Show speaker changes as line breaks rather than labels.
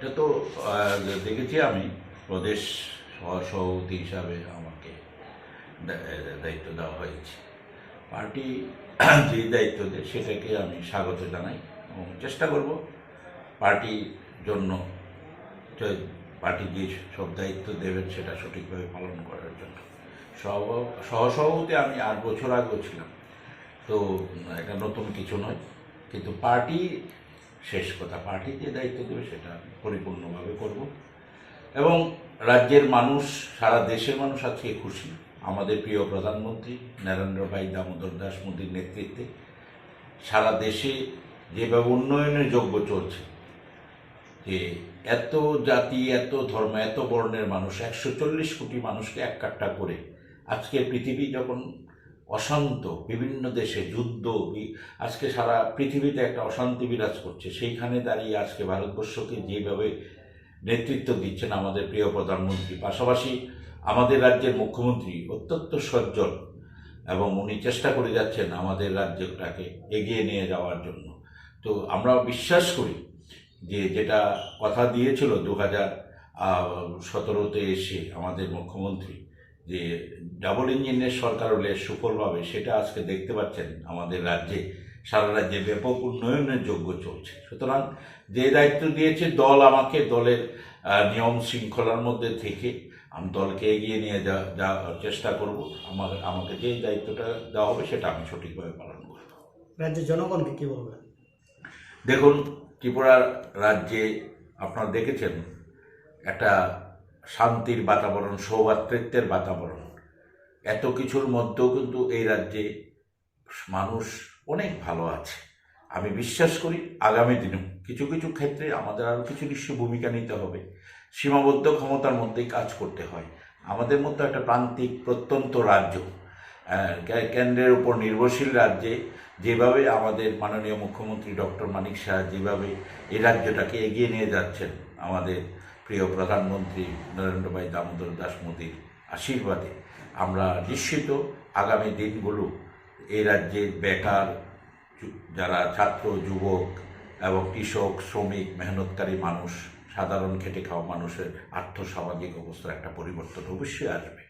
এটা তো দেখেছি আমি প্রদেশ সহসভাপতি হিসাবে আমাকে দায়িত্ব দেওয়া হয়েছে। পার্টি যে দায়িত্ব দেয়, সেটাকে আমি স্বাগত জানাই এবং চেষ্টা করব পার্টির জন্য পার্টি যে সব দায়িত্ব দেবেন, সেটা সঠিকভাবে পালন করার জন্য। সহ সহসভাপতি আমি আট বছর আগেও ছিলাম। তো, এটা নতুন কিছু নয়। কিন্তু পার্টি শেষ কথা পার্টি যে দায়িত্ব দেবে সেটা পরিপূর্ণভাবে করব। এবং রাজ্যের মানুষ, সারা দেশের মানুষ আজকে খুশি। আমাদের প্রিয় প্রধানমন্ত্রী নরেন্দ্র ভাই দামোদর দাস মোদীর নেতৃত্বে সারা দেশে যেভাবে উন্নয়নের যোগ্য চলছে, যে এত জাতি, এত ধর্ম, এত বর্ণের মানুষ, একশো চল্লিশ কোটি মানুষকে এক কাট্টা করে আজকে পৃথিবী যখন অশান্ত, বিভিন্ন দেশে যুদ্ধ আজকে সারা পৃথিবীতে একটা অশান্তি বিরাজ করছে। সেইখানে দাঁড়িয়ে আজকে ভারতবর্ষকে যেভাবে নেতৃত্ব দিচ্ছেন আমাদের প্রিয় প্রধানমন্ত্রী, পাশাপাশি আমাদের রাজ্যের মুখ্যমন্ত্রী অত্যন্ত সজ্জল এবং উনি চেষ্টা করে যাচ্ছেন আমাদের রাজ্যটাকে এগিয়ে নিয়ে যাওয়ার জন্য। তো আমরা বিশ্বাস করি যে যেটা কথা দিয়েছিল দু হাজার সতেরোতে এসে আমাদের মুখ্যমন্ত্রী যে ডাবল ইঞ্জিনের সরকার হলে সুফল পাবে সেটা আজকে দেখতে পাচ্ছেন আমাদের রাজ্যে। সারা রাজ্যে ব্যাপক উন্নয়নের যোগ্য চলছে। সুতরাং যে দায়িত্ব দিয়েছে দল আমাকে দলের নিয়ম শৃঙ্খলার মধ্যে থেকে আমি দলকে এগিয়ে নিয়ে যা যাওয়ার চেষ্টা করব। আমার আমাকে যে দায়িত্বটা দেওয়া হবে সেটা আমি সঠিকভাবে পালন করব।
রাজ্যের জনগণকে কী বলবেন?
দেখুন ত্রিপুরার রাজ্যে আপনারা দেখেছেন একটা শান্তির বাতাবরণ, সৌভাতৃত্বের বাতাবরণ। এত কিছুর মধ্যেও কিন্তু এই রাজ্যে মানুষ অনেক ভালো আছে। আমি বিশ্বাস করি আগামী দিনেও কিছু কিছু ক্ষেত্রে আমাদের আরও কিছু নিশ্চয় ভূমিকা নিতে হবে। সীমাবদ্ধ ক্ষমতার মধ্যেই কাজ করতে হয়। আমাদের মতো একটা প্রান্তিক, প্রত্যন্ত রাজ্য কেন্দ্রের উপর নির্ভরশীল রাজ্যে যেভাবে আমাদের মাননীয় মুখ্যমন্ত্রী ডক্টর মানিক শাহ যেভাবে এই রাজ্যটাকে এগিয়ে নিয়ে যাচ্ছেন আমাদের প্রিয় প্রধানমন্ত্রী নরেন্দ্র ভাই দামোদর দাস মোদীর আশীর্বাদে আমরা নিশ্চিত আগামী দিনগুলো এই রাজ্যের বেকার যারা ছাত্র, যুবক এবং কৃষক, শ্রমিক, মেহনতকারী মানুষ, সাধারণ খেটে খাওয়া মানুষের আর্থসামাজিক অবস্থার একটা পরিবর্তন অবশ্যই আসবে।